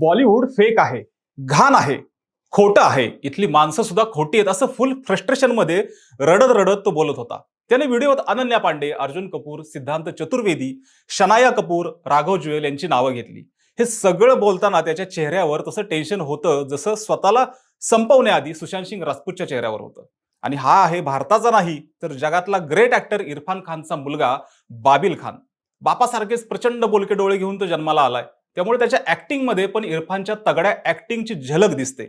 Bollywood fake आहे घाण आहे खोटं आहे. इथली माणसं सुद्धा खोटी आहेत असं फुल फ्रस्ट्रेशनमध्ये रडत रडत तो बोलत होता. त्याने व्हिडिओत अनन्या पांडे अर्जुन कपूर सिद्धांत चतुर्वेदी शनाया कपूर राघव जुएल यांची नावं घेतली. हे सगळं बोलताना त्याच्या चेहऱ्यावर तसं टेन्शन होतं जसं स्वतःला संपवण्याआधी सुशांत सिंग राजपूतच्या चेहऱ्यावर होतं. आणि हा आहे भारताचा नाही तर जगातला ग्रेट ऍक्टर इरफान खानचा मुलगा बाबिल खान. बापासारखेच प्रचंड बोलके डोळे घेऊन तो जन्माला आलाय. त्यामुळे त्याच्या ऍक्टिंगमध्ये पण इरफानच्या तगड्या ऍक्टिंगची झलक दिसते.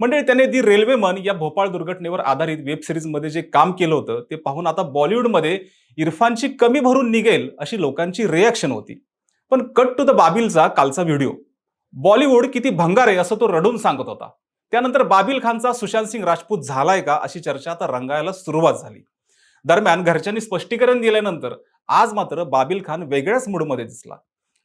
म्हणजे त्याने दी रेल्वेमन या भोपाळ दुर्घटनेवर आधारित वेब सिरीजमध्ये जे काम केलं होतं ते पाहून आता बॉलिवूडमध्ये इरफानची कमी भरून निघेल अशी लोकांची रिॲक्शन होती. पण कट टू द बाबिलचा कालचा व्हिडिओ बॉलिवूड किती भंगार आहे असं तो रडून सांगत होता. त्यानंतर बाबिल खानचा सुशांत सिंग राजपूत झालाय का अशी चर्चा आता रंगायला सुरुवात झाली. दरम्यान घरच्यांनी स्पष्टीकरण दिल्यानंतर आज मात्र बाबिल खान वेगळ्याच मूडमध्ये दिसला.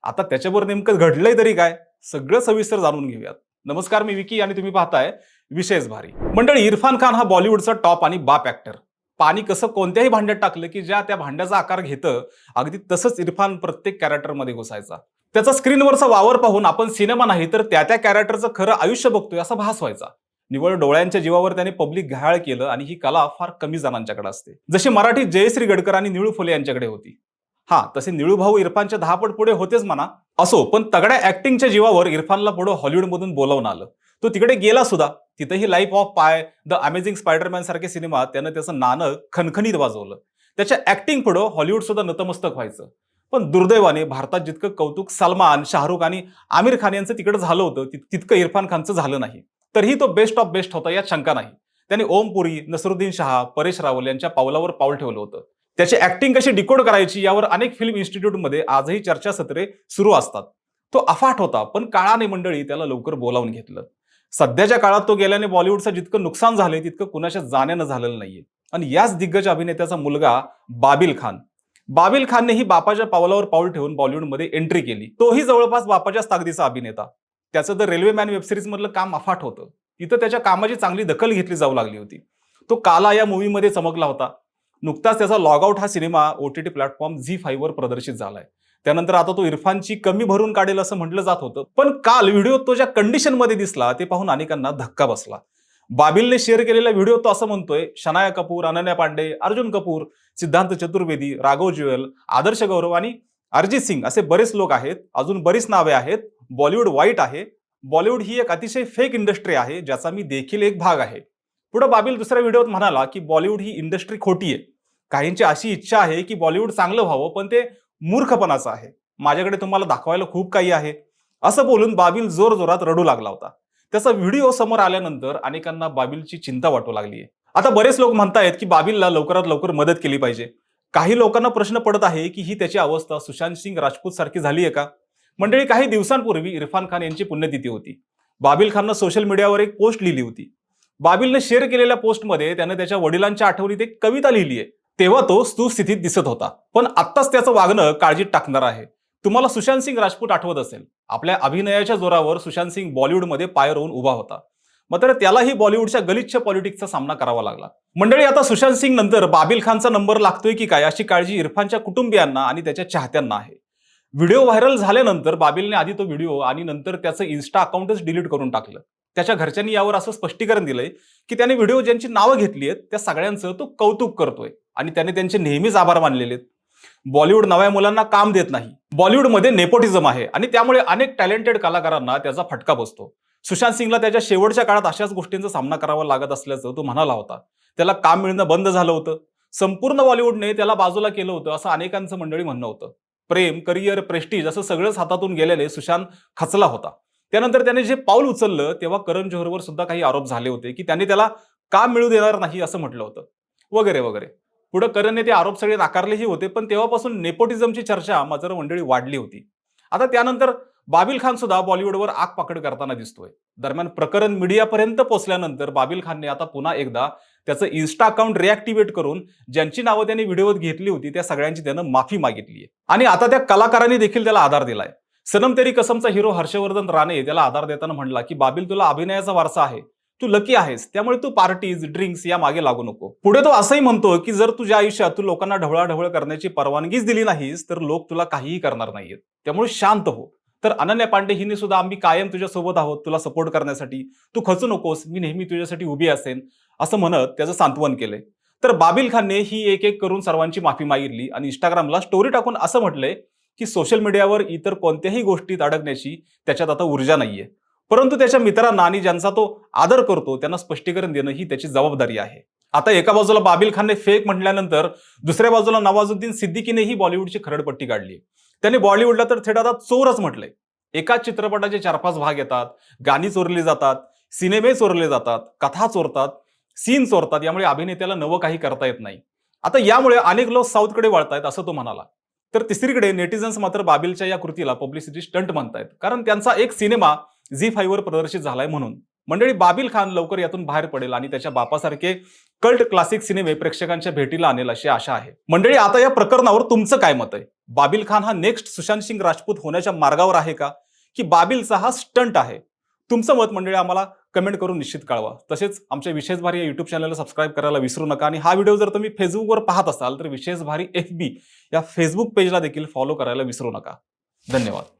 आता त्याच्यावर नेमकं घडलंय तरी काय? सगळं सविस्तर जाणून घेऊयात. नमस्कार मी विकी आणि तुम्ही पाहताय विशेष भारी. मंडळी इरफान खान हा बॉलिवूडचा टॉप आणि बाप ऍक्टर पाणी कसं कोणत्याही भांड्यात टाकलं की ज्या त्या भांड्याचा आकार घेतं अगदी तसंच इरफान प्रत्येक कॅरेक्टरमध्ये घुसायचा. त्याचा स्क्रीनवरचा वावर पाहून आपण सिनेमा नाही तर त्या त्या कॅरेक्टरचं खरं आयुष्य बघतोय असा भास व्हायचा. निवळ डोळ्यांच्या जीवावर त्याने पब्लिक घायाळ केलं आणि ही कला फार कमी जणांच्याकडे असते. जशी मराठी जयश्री गडकर आणि निळू फुले यांच्याकडे होती. हा तसे निळूभाऊ इरफानच्या दहा पट पुढे होतेच म्हणा. असो पण तगड्या ऍक्टिंगच्या जीवावर इरफानला पुढे हॉलिवूडमधून बोलावून आलं. तो तिकडे गेला सुद्धा. तिथेही life of Pi the amazing Spider Man सारखे सिनेमा त्यानं त्याचं नाणं खणखणीत वाजवलं. त्याच्या ऍक्टिंग पुढं हॉलिवूड सुद्धा नतमस्तक व्हायचं. पण दुर्दैवाने भारतात जितकं कौतुक सलमान शाहरुख आणि आमिर खान यांचं तिकडे झालं होतं तितकं इरफान खानचं झालं नाही. तरीही तो बेस्ट ऑफ बेस्ट होता यात शंका नाही. त्याने ओम पुरी नसरुद्दीन शहा परेश रावल यांच्या पावलावर पाऊल ठेवलं होतं. त्याची ऍक्टिंग कशी डिकोड करायची यावर अनेक फिल्म इन्स्टिट्यूटमध्ये आजही चर्चासत्रे सुरू असतात. तो अफाट होता पण काळाने मंडळी त्याला लवकर बोलावून घेतलं. सध्याच्या काळात तो गेल्याने बॉलिवूडचं जितकं नुकसान झालंय तितकं कुणाच्या जाण्यानं झालेलं नाहीये. आणि याच दिग्गज अभिनेत्याचा मुलगा बाबिल खान. बाबिल खाननेही बापाच्या पावलावर पाऊल ठेवून बॉलिवूडमध्ये एंट्री केली. तोही जवळपास बापाच्याच ताकदीचा अभिनेता. त्याचं द रेल्वेमॅन वेब सिरीज मधलं काम अफाट होतं. तिथं त्याच्या कामाची चांगली दखल घेतली जाऊ लागली होती. तो काला या मूवीमध्ये चमकला होता. नुकताच त्याचा लॉग आउट हा cinema O T T platform Zee फाईव्हवर प्रदर्शित झालाय. त्यानंतर आता तो इरफानची कमी भरून काढेल असं म्हटलं जात होतं. पण काल व्हिडिओ तो ज्या कंडिशनमध्ये दिसला ते पाहून अनेकांना धक्का बसला. बाबिलने शेअर केलेला व्हिडिओ तो असं म्हणतोय शनाया कपूर अनन्या पांडे अर्जुन कपूर सिद्धांत चतुर्वेदी राघव जुएल आदर्श गौरव आणि अरिजित सिंग असे बरेच लोक आहेत. अजून बरीच नावे आहेत. बॉलिवूड वाईट आहे. बॉलिवूड ही एक अतिशय फेक इंडस्ट्री आहे ज्याचा मी देखील एक भाग आहे. पुढे बाबिल दुसऱ्या व्हिडिओत म्हणाला की बॉलिवूड ही इंडस्ट्री खोटी आहे. काहींची अशी इच्छा आहे की बॉलिवूड चांगलं व्हावं पण ते मूर्खपणाचं आहे. माझ्याकडे तुम्हाला दाखवायला खूप काही आहे. असं बोलून बाबिल जोर जोरात रडू लागला होता. त्याचा व्हिडिओ समोर आल्यानंतर अनेकांना बाबिलची चिंता वाटू लागली आहे आता बरेच लोक म्हणतायत की बाबिलला लवकरात लवकर मदत केली पाहिजे. काही लोकांना प्रश्न पडत आहे की ही त्याची अवस्था सुशांत सिंग राजपूत सारखी झाली आहे का? मंडळी काही दिवसांपूर्वी इरफान खान यांची पुण्यतिथी होती. बाबिल खाननं सोशल मीडियावर एक पोस्ट लिहिली होती. बाबिलने शेअर केलेल्या पोस्टमध्ये त्यानं त्याच्या वडिलांच्या आठवणीत एक कविता लिहिली आहे. तेव्हा तो स्तुस्थितीत दिसत होता. पण आत्ताच त्याचं वागणं काळजीत टाकणार आहे. तुम्हाला सुशांत सिंग राजपूत आठवत असेल. आपल्या अभिनयाच्या जोरावर सुशांत सिंग बॉलिवूडमध्ये पाय रोवून उभा होता. मात्र त्यालाही बॉलिवूडच्या गलिच्छ पॉलिटिक्सचा सामना करावा लागला. मंडळी आता सुशांत सिंग नंतर बाबिल खानचा नंबर लागतोय की काय अशी काळजी इरफानच्या कुटुंबियांना आणि त्याच्या चाहत्यांना आहे. व्हिडिओ व्हायरल झाल्यानंतर बाबिलने आधी तो व्हिडिओ आणि नंतर त्याचं इन्स्टा अकाउंटच डिलीट करून टाकलं. त्याच्या घरच्यांनी यावर असं स्पष्टीकरण दिलंय की त्याने व्हिडिओ ज्यांची नावं घेतली आहेत त्या सगळ्यांचं तो कौतुक करतोय. आणि त्याने त्यांचे नेहमीच आभार मानलेले आहेत. बॉलिवूड नव्या मुलांना काम देत नाही. बॉलिवूडमध्ये नेपोटिझम आहे आणि त्यामुळे अनेक टॅलेंटेड कलाकारांना त्याचा फटका बसतो. सुशांत सिंगला त्याच्या शेवटच्या काळात अशाच गोष्टींचा सामना करावा लागत असल्याचं तो म्हणाला होता. त्याला काम मिळणं बंद झालं होतं. संपूर्ण बॉलिवूडने त्याला बाजूला केलं होतं असं अनेकांचं मंडळी म्हणणं होतं. प्रेम करिअर प्रेस्टीज असं सगळंच हातातून गेलेले सुशांत खचला होता. त्यानंतर त्याने जे पाऊल उचललं तेव्हा करण जोहरवर सुद्धा काही आरोप झाले होते की त्याने त्याला काम मिळू देणार नाही असं म्हटलं होतं. वगैरे वगैरे. पुढे करणने ते आरोप सगळे नाकारलेही होते पण तेव्हापासून नेपोटिझमची चर्चा मात्र मंडळी वाढली होती. आता त्यानंतर बाबिल खान सुद्धा बॉलिवूडवर आग पाकड करताना दिसतोय. दरम्यान प्रकरण मीडियापर्यंत पोहोचल्यानंतर बाबिल खानने आता पुन्हा एकदा त्याचं इन्स्टा अकाउंट रिॲक्टिव्हेट करून ज्यांची नावं त्यांनी व्हिडिओत घेतली होती त्या सगळ्यांची त्यानं माफी मागितली आहे आणि आता त्या कलाकारांनी देखील त्याला आधार दिलाय. सनम तेरी कसमचा हिरो हर्षवर्धन राणे त्याला आधार देताना म्हणला की बाबिल तुला अभिनयाचा वारसा आहे. तू लकी आहेस. त्यामुळे तू पार्टीज ड्रिंक्स या मागे लागू नको. पुढे तो असंही म्हणतो की जर तुझ्या आयुष्यात तू लोकांना ढवळाढवळ करण्याची परवानगीच दिली नाहीस तर लोक तुला काहीही करणार नाहीत त्यामुळे शांत हो. तर अनन्या पांडे हिने सुद्धा आम्ही कायम तुझ्या सोबत आहोत. तुला सपोर्ट करण्यासाठी. तू खचू नकोस. मी नेहमी तुझ्यासाठी उभी असेन. असं म्हणत त्याचं सांत्वन केलंय तर बाबिल खानने ही एक एक करून सर्वांची माफी मागितली आणि इंस्टाग्रामला स्टोरी टाकून असं म्हटलंय की सोशल मीडियावर इतर कोणत्याही गोष्टीत अडकण्याची त्याच्यात आता ऊर्जा नाहीये. परंतु त्याच्या मित्रांना आणि ज्यांचा तो आदर करतो त्यांना स्पष्टीकरण देणं ही त्याची जबाबदारी आहे. आता एका बाजूला बाबिल खानने फेक म्हटल्यानंतर दुसऱ्या बाजूला नवाजुद्दीन सिद्दीकीनेही बॉलिवूडची खरडपट्टी काढली. त्याने बॉलिवूडला तर थेट आता चोरच म्हटलंय. एकाच चित्रपटाचे चार पाच भाग येतात गाणी चोरली जातात सिनेमे चोरले जातात कथा चोरतात सीन चोरतात यामुळे अभिनेत्याला नवं काही करता येत नाही. आता यामुळे अनेक लोक साऊथकडे वळतायत असं तो म्हणाला. तर तिसरीकडे नेटिझन्स मात्र बाबिलच्या या कृतीला पब्लिसिटी स्टंट म्हणतायत. कारण त्यांचा एक सिनेमा झी फाईव्हवर प्रदर्शित झालाय म्हणून. मंडळी बाबिल खान लवकर यातून बाहेर पडेल आणि त्याच्या बापासारखे कल्ट क्लासिक सिनेमे प्रेक्षकांच्या भेटीला आणेल अशी आशा आहे. मंडळी आता या प्रकरणावर तुमचं काय मत आहे? बाबिल खान हा नेक्स्ट सुशांत सिंग राजपूत होण्याच्या मार्गावर आहे का? की बाबिलचा हा स्टंट आहे? तुमचं मत मंडळी आम्हाला कमेंट करून निश्चित कळवा. तसेच आमच्या विशेष भारी या युट्यूब चॅनलला सबस्क्राईब करायला विसरू नका. आणि हा व्हिडिओ जर तुम्ही फेसबुकवर पाहत असाल तर विशेष भारी एफ बी या फेसबुक पेजला देखील फॉलो करायला विसरू नका. धन्यवाद.